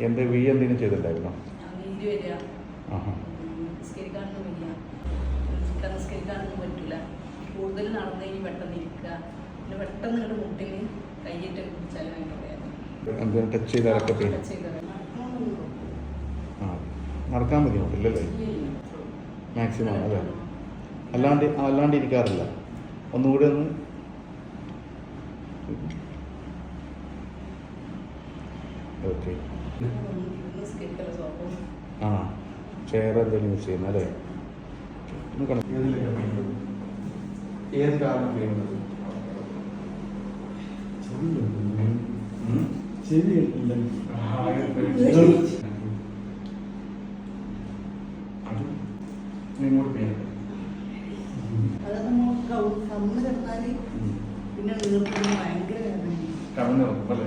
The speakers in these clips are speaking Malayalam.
എന്ത് വി എന്തിനും ചെയ്തിട്ടുണ്ടായിരുന്നോ? കൂടുതൽ നടന്നു കഴിഞ്ഞ് പെട്ടെന്ന് ഇരിക്കുക. പിന്നെ പെട്ടെന്ന് ഇങ്ങോട്ട് മുട്ടിന് കയ്യിട്ട് പിടിച്ചാൽ ഭയങ്കര ടച്ച് ചെയ്താലൊക്കെ ആ നടക്കാൻ ബുദ്ധിമുട്ടില്ലല്ലേ. മാക്സിമം അല്ലേ? അല്ലാണ്ട് അല്ലാണ്ട് ഇരിക്കാറില്ല. ഒന്നുകൂടി ഒന്ന് ഓക്കെ ആ ചെയർ എന്തെങ്കിലും യൂസ് ചെയ്യുന്ന അല്ലേ? പിന്നെ ഭയങ്കര കവിഞ്ഞു അല്ലേ?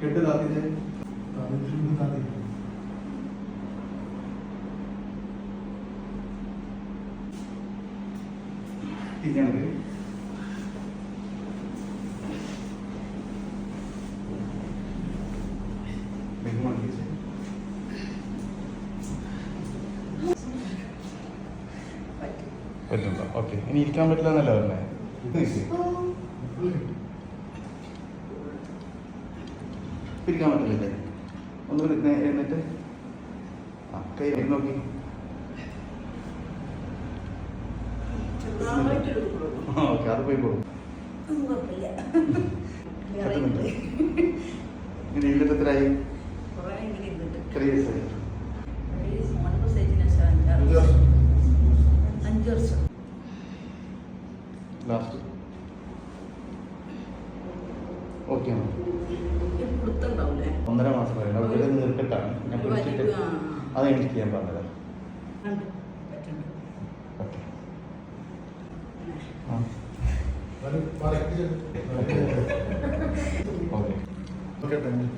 കെട്ട് താത്തിച്ച് തിരിഞ്ഞാണ് പറ്റും പറ്റുന്നുണ്ടോ? ഓക്കെ ഇനി ഇരിക്കാൻ പറ്റില്ല എന്നല്ല പറഞ്ഞേ? ഇരിക്കാൻ പറ്റില്ലേ ഒന്ന് എന്നിട്ട് ആ കൈ നോക്കി. ഓക്കെ അത് പോയി പോകും ഒന്നും കുഴപ്പമില്ല. അഞ്ച് വർഷം ലാസ്റ്റ് ഓക്കെ ഒന്നര മാസം വരെ അവിടെ നിർത്തിട്ടാണ് ഞാൻ ആ. അത് എനിക്ക് ചെയ്യാൻ പറഞ്ഞത്. Okay okay thank you